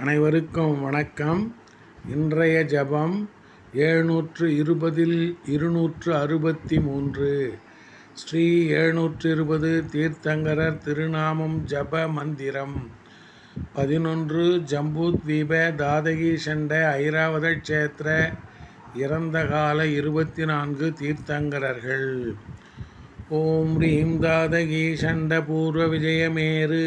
அனைவருக்கும் வணக்கம். இன்றைய ஜபம் எழுநூற்று இருபதில் இருநூற்று அறுபத்தி மூன்று ஸ்ரீ எழுநூற்று இருபது தீர்த்தங்கரர் திருநாமம் ஜப மந்திரம். பதினொன்று ஜம்பூத்வீப தாதகி சண்ட ஐராவத க்ஷேத்திர இறந்த கால இருபத்தி நான்கு தீர்த்தங்கரர்கள். ஓம் ரீம் தாதகி சண்ட பூர்வ விஜயமேரு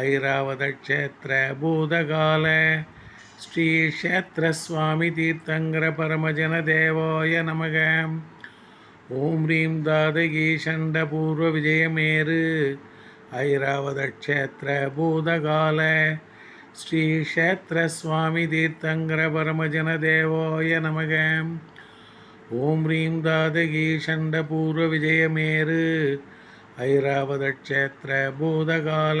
ஐராவதக்ஷேத்திர பூதகால ஸ்ரீ தீர்த்தங்கர பரமஜன தேவாய நமக ஓம் ரீம் தாதகி சண்ட பூர்வ விஜயமேரு ஐராவதக்ஷேத்திர பூதகால ஸ்ரீ தீர்த்தங்கர பரமஜன தேவாய நமக ஓம் ரீம் தாதகி சண்ட பூர்வ விஜயமேரு ஐராவதக்ஷேத்திர பூதகால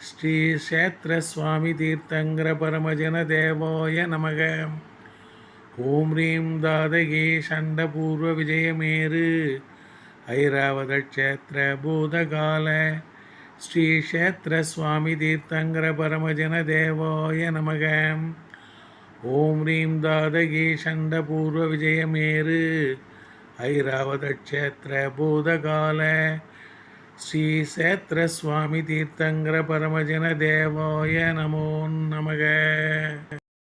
விஜயமேரு தீர்த்தங்கர பரமஜன தேவோய நமக. ஓம் ரீம் தாதகே சண்டபூர்வ விஜயமேரு ஐராவதக்ஷேத்திர பூதகால ஸ்ரீ தீர்த்தங்கர பரமஜன தேவோய நமக. ஓம் ரீம் தாதகே சண்டபூர்வ விஜயமேரு ஐராவதக்ஷேத்திர பூதகால ஸ்ரீ தீர்த்தங்கர பரமஜன தேவாய தீர்த்தங்கர பரமஜன தேவாய நமோ நமக.